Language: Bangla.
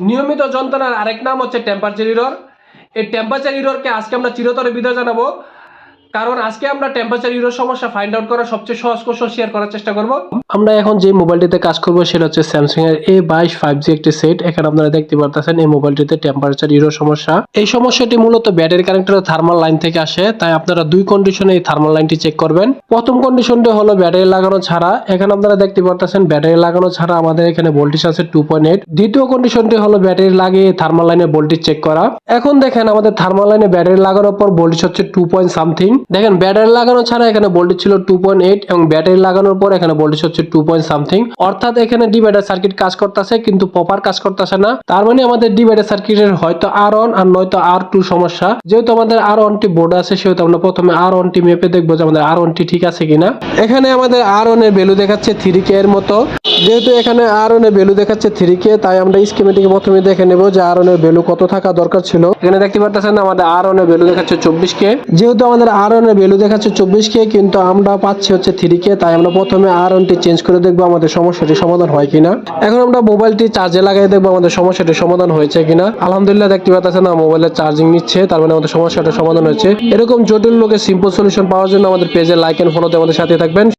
নিয়মিত যন্ত্রণার আরেক নাম হচ্ছে টেম্পারেচার ইরর এই টেম্পারেচার ইররকে আজকে আমরা চিরতরে বিদায় জানাব। কারণ আজকে আমরা টেম্পারেচার ইরর সমস্যা ফাইন্ড আউট করার সবচেয়ে সহজ কৌশল শেয়ার করার চেষ্টা করব। আমরা এখন যে মোবাইলটিতে কাজ করব সেটা হচ্ছে স্যামসাং এর এ বাইশ ফাইভ জি একটি সেট এখানে আপনারা দেখতে পারতেছেন এই মোবাইলটিতে টেম্পারেচার ইরর সমস্যা। এই সমস্যাটি মূলত ব্যাটারি কানেক্টরের থার্মাল লাইন থেকে আসে, তাই আপনারা দুই কন্ডিশনে এই থার্মাল লাইনটি চেক করবেন। প্রথম কন্ডিশনটি হলো ব্যাটারি লাগানো ছাড়া। এখানে আপনারা দেখতে পারতেছেন ব্যাটারি লাগানো ছাড়া আমাদের এখানে ভোল্টেজ আছে টু পয়েন্ট এইট দ্বিতীয় কন্ডিশনটি হলো ব্যাটারি লাগিয়ে থার্মাল লাইনে ভোল্টেজ চেক করা। এখন দেখেন আমাদের থার্মাল লাইনে ব্যাটারি লাগানোর পর ভোল্টেজ হচ্ছে টু পয়েন্ট সামথিং দেখেন ব্যাটারি লাগানো ছাড়া এখানে ভোল্টেজ ছিল টু এবং ব্যাটারি লাগানোর পর এখানে ভোল্টেজ হচ্ছে টু পয়েন্ট সামথিং অর্থাৎ এখানে ডিভাইডার সার্কিট কাজ করতেছে কিন্তু প্রপার কাজ করতেছে না। তার মানে আমাদের ডিভাইডার সার্কিটের হয়তো আর অন আর নয়তো আর টু সমস্যা। যেহেতু আমাদের আর অনটি বোর্ড আছে, সেহেতু আমরা প্রথমে আর অনটি মেপে দেখব যে আমাদের আর অনটি ঠিক আছে কিনা। এখানে আমাদের আর এর ভ্যালু দেখাচ্ছে থ্রি কে এর মতো। যেহেতু এখানে আর এর ভ্যালু দেখাচ্ছে থ্রি কে তাই আমরা স্কিমেটিকে প্রথমে দেখে নেব যে আর এর ভ্যালু কত থাকা দরকার ছিল। এখানে দেখতে পারতেছেন আমাদের আর এর ভ্যালু দেখাচ্ছে চব্বিশ কে যেহেতু আমাদের আর এর ভ্যালু দেখাচ্ছে চব্বিশ কে কিন্তু আমরা পাচ্ছি হচ্ছে থ্রি কে তাই আমরা প্রথমে আর অনটি চেঞ্জ করে দেখব আমাদের সমস্যাটি সমাধান হয় কিনা। এখন আমরা মোবাইলটি চার্জে লাগাই দেখব আমাদের সমস্যাটি সমাধান হয়েছে কিনা। আলহামদুলিল্লাহ দেখতে পাচ্ছেন না মোবাইলের চার্জিং নিচ্ছে, তার মানে আমাদের সমস্যাটা সমাধান হয়েছে। এরকম জটিল লোকের সিম্পল সলিউশন পাওয়ার জন্য আমাদের পেজে লাইক এন্ড ফলোতে আমাদের সাথে থাকবেন।